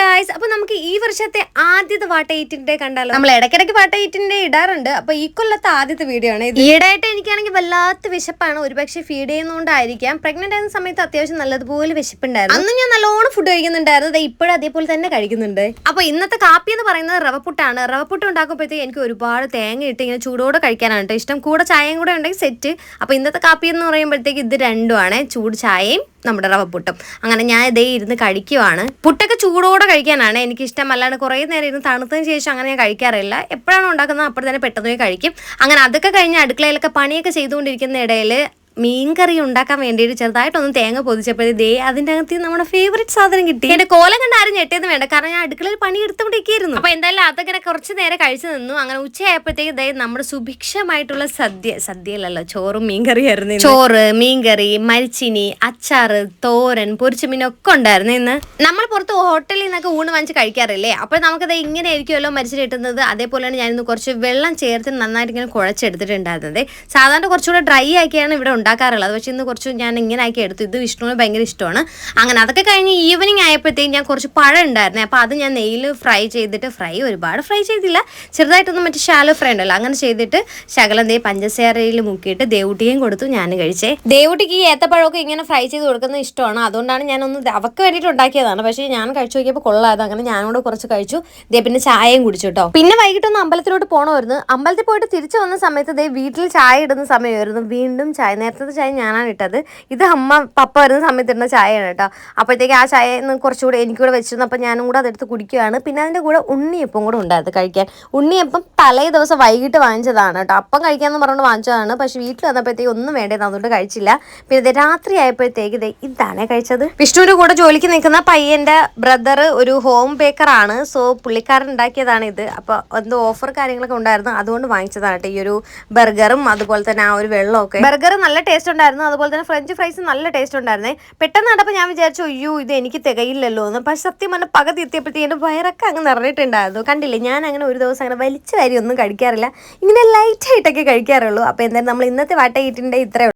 Guys അപ്പൊ നമുക്ക് ഈ വർഷത്തെ ആദ്യത്തെ വാട്ട എയ്റ്റിന്റെ കണ്ടാലോ നമ്മൾ ഇടയ്ക്കിടയ്ക്ക് വാട്ട എയ്റ്റിന്റെ ഇടാറുണ്ട്. അപ്പൊ ഈ കൊല്ലത്തെ ആദ്യത്തെ വീഡിയോ ആണ് ഈടായിട്ട് എനിക്കാണെങ്കിൽ വല്ലാത്ത വിശപ്പാണ്. ഒരുപക്ഷെ ഫീഡ് ചെയ്യുന്നതുകൊണ്ടായിരിക്കാം. പ്രഗ്നന്റ് ആയിരുന്ന സമയത്ത് അത്യാവശ്യം നല്ലതുപോലെ വിശപ്പുണ്ടായിരുന്നു. അന്ന് ഞാൻ നല്ലോണം ഫുഡ് കഴിക്കുന്നുണ്ടായിരുന്നു. ഇപ്പോഴും അതേപോലെ തന്നെ കഴിക്കുന്നുണ്ട്. അപ്പൊ ഇന്നത്തെ കാപ്പി എന്ന് പറയുന്നത് റവപ്പുട്ടാണ്. റവപ്പുട്ട് ഉണ്ടാക്കുമ്പോഴത്തേക്ക് എനിക്ക് ഒരുപാട് തേങ്ങ ഇട്ട് ഇങ്ങനെ ചൂടോടെ കഴിക്കാനാണ് ഇഷ്ടം. കൂടെ ചായയും കൂടെ ഉണ്ടെങ്കിൽ സെറ്റ് അപ്പൊ ഇന്നത്തെ കാപ്പി എന്ന് പറയുമ്പോഴത്തേക്ക് ഇത് രണ്ടുമാണ് ചൂട് ചായയും നമ്മുടെ റവപ്പുട്ടും. അങ്ങനെ ഞാൻ ഇതേ ഇരുന്ന് കഴിക്കുവാണ്. പുട്ടൊക്കെ ചൂടോടെ കഴിക്കാനാണ് എനിക്ക് ഇഷ്ടം അല്ലാണ്ട് കുറേ നേരം ഇരുന്ന് തണുത്തതിന് ശേഷം അങ്ങനെ ഞാൻ കഴിക്കാറില്ല. എപ്പോഴാണ് ഉണ്ടാക്കുന്നത് അപ്പോൾ തന്നെ പെട്ടെന്ന് പോയി കഴിക്കും. അങ്ങനെ അതൊക്കെ കഴിഞ്ഞ് അടുക്കളയിലൊക്കെ പണിയൊക്കെ ചെയ്തുകൊണ്ടിരിക്കുന്ന ഇടയിൽ മീൻകറി ഉണ്ടാക്കാൻ വേണ്ടിയിട്ട് ചെറുതായിട്ടൊന്ന് തേങ്ങ പൊതിച്ചപ്പോഴേ ദേ അതിന്റെ അകത്ത് നമ്മുടെ ഫേവറേറ്റ് സാധനം കിട്ടി. എന്റെ കോലം കണ്ട് ആരും ഞെട്ടിയെന്ന് വേണ്ട. കാരണം ഞാൻ അടുക്കളയിൽ പണി എടുത്തുകൊണ്ടിരിക്കുന്നു അപ്പൊ എന്തായാലും അതൊക്കെ കുറച്ച് നേരം കഴിച്ചു നിന്നു. അങ്ങനെ ഉച്ചയായപ്പോഴത്തേക്ക് ദേ നമ്മുടെ സുഭിക്ഷമായിട്ടുള്ള സദ്യ സദ്യയിലല്ലോ ചോറും മീൻ കറി ആയിരുന്നു ചോറ് മീൻകറി മരിച്ചിനി അച്ചാറ് തോരൻ പൊരിച്ച ഒക്കെ ഉണ്ടായിരുന്നു ഇന്ന്. നമ്മൾ പുറത്ത് ഹോട്ടലിൽ നിന്നൊക്കെ ഊണ് വാങ്ങിച്ച് കഴിക്കാറില്ലേ? അപ്പോൾ നമുക്കത് ഇങ്ങനെ ആയിരിക്കുമല്ലോ മരിച്ചിട്ട് കിട്ടുന്നത്. അതേപോലെയാണ് ഞാനിന്ന് കുറച്ച് വെള്ളം ചേർത്ത് നന്നായിട്ട് ഇങ്ങനെ കുഴച്ചെടുത്തിട്ടുണ്ടായിരുന്നത്. സാധാരണ കുറച്ചുകൂടെ ഡ്രൈ ആക്കിയാണ് ഇവിടെ ഉണ്ടാക്കാറുള്ളത്. പക്ഷേ ഇന്ന് കുറച്ച് ഞാൻ ഇങ്ങനെ ആക്കി എടുത്തു. ഇത് വിഷ്ണുവിന് ഭയങ്കര ഇഷ്ടമാണ്. അങ്ങനെ അതൊക്കെ കഴിഞ്ഞ് ഈവനിങ് ആയപ്പോഴത്തേക്കും ഞാൻ കുറച്ച് പഴം ഉണ്ടായിരുന്നേ. അപ്പോൾ അത് ഞാൻ നെയ്യിൽ ഫ്രൈ ചെയ്തിട്ട് ഫ്രൈ ഒരുപാട് ഫ്രൈ ചെയ്തില്ല. ചെറുതായിട്ടൊന്നും മറ്റേ ഷാലോ ഫ്രൈ ഉണ്ടല്ലോ അങ്ങനെ ചെയ്തിട്ട് ശകലം ദേ പഞ്ചസാരയിൽ മുക്കിയിട്ട് ദേവുട്ടിയും കൊടുത്തു ഞാൻ കഴിച്ചേ. ദേവുട്ടിക്ക് ഈ ഏത്തപ്പഴമൊക്കെ ഇങ്ങനെ ഫ്രൈ ചെയ്ത് കൊടുക്കുന്നത് ഇഷ്ടമാണ്. അതുകൊണ്ടാണ് ഞാനൊന്ന് അവക്ക് വേണ്ടിയിട്ട് ഉണ്ടാക്കിയതാണ്. പക്ഷേ ഞാൻ കഴിച്ചു നോക്കിയപ്പോൾ കൊള്ളാതെ അങ്ങനെ ഞാനോട് കുറച്ച് കഴിച്ചു. ദേ പിന്നെ ചായയും കുടിച്ചു കേട്ടോ. പിന്നെ വൈകിട്ടൊന്ന് അമ്പലത്തിലോട്ട് പോകണമായിരുന്നു അമ്പലത്തിൽ പോയിട്ട് തിരിച്ചു വന്ന സമയത്ത് ദേ വീട്ടിൽ ചായ ഇടുന്ന സമയമായിരുന്നു. വീണ്ടും ചായ നേരത്തെ ചായ ഞാനാണ് ഇട്ടത്. ഇത് അമ്മ പപ്പ വരുന്ന സമയത്ത് ഇടുന്ന ചായയാണ് കേട്ടോ. അപ്പോഴത്തേക്ക് ആ ചായ കുറച്ചുകൂടെ എനിക്കൂടെ വെച്ചിരുന്നു. അപ്പോൾ ഞാനും കൂടെ അതെടുത്ത് കുടിക്കുകയാണ്. പിന്നെ അതിന്റെ കൂടെ ഉണ്ണിയപ്പം കൂടെ ഉണ്ടായിരുന്നു കഴിക്കാൻ. ഉണ്ണിയപ്പം തലേ ദിവസം വൈകിട്ട് വാങ്ങിച്ചതാണ് കേട്ടോ. അപ്പം കഴിക്കാമെന്ന് പറഞ്ഞുകൊണ്ട് വാങ്ങിച്ചതാണ്. പക്ഷേ വീട്ടിൽ വന്നപ്പോഴത്തേക്ക് ഒന്നും വേണ്ടത് അതുകൊണ്ട് കഴിച്ചില്ല. പിന്നെ രാത്രി ആയപ്പോഴത്തേക്ക് ദേ ഇതാണ് കഴിച്ചത്. വിഷ്ണുവിന്റെ കൂടെ ജോലിക്ക് നിൽക്കുന്ന പയ്യന്റെ ബ്രദർ ഒരു ഹോം ബേക്കറാണ് സോ പുള്ളിക്കാരൻ ഉണ്ടാക്കിയതാണ് ഇത്. അപ്പോൾ എന്തോ ഓഫർ കാര്യങ്ങളൊക്കെ ഉണ്ടായിരുന്നു. അതുകൊണ്ട് വാങ്ങിച്ചതാണ് കേട്ടോ. ഈ ഒരു ബർഗറും അതുപോലെ തന്നെ ആ ഒരു വെള്ളമൊക്കെ ബർഗർ നല്ല ടേസ്റ്റ് ഉണ്ടായിരുന്നു. അതുപോലെ തന്നെ ഫ്രഞ്ച് ഫ്രൈസ് നല്ല ടേസ്റ്റ് ഉണ്ടായിരുന്നേ. പെട്ടെന്ന് കണ്ടപ്പോൾ ഞാൻ വിചാരിച്ചു അയ്യോ ഇത് എനിക്ക് തികയില്ലല്ലോ എന്ന്. പക്ഷെ സത്യം പറഞ്ഞാൽ പകുതി എത്തിയപ്പോഴത്തേക്ക് എന്റെ വയറൊക്കെ അങ്ങ് നിറഞ്ഞിട്ടുണ്ടായിരുന്നു. കണ്ടില്ലേ ഞാൻ അങ്ങനെ ഒരു ദിവസം അങ്ങനെ വലിച്ചു വാരി ഒന്നും കഴിക്കാറില്ല. ഇങ്ങനെ ലൈറ്റായിട്ടൊക്കെ കഴിക്കാറുള്ളൂ. അപ്പോൾ എന്തായാലും നമ്മൾ ഇന്നത്തെ വാട്ട ഈറ്റിന്റെ ഇത്രയേ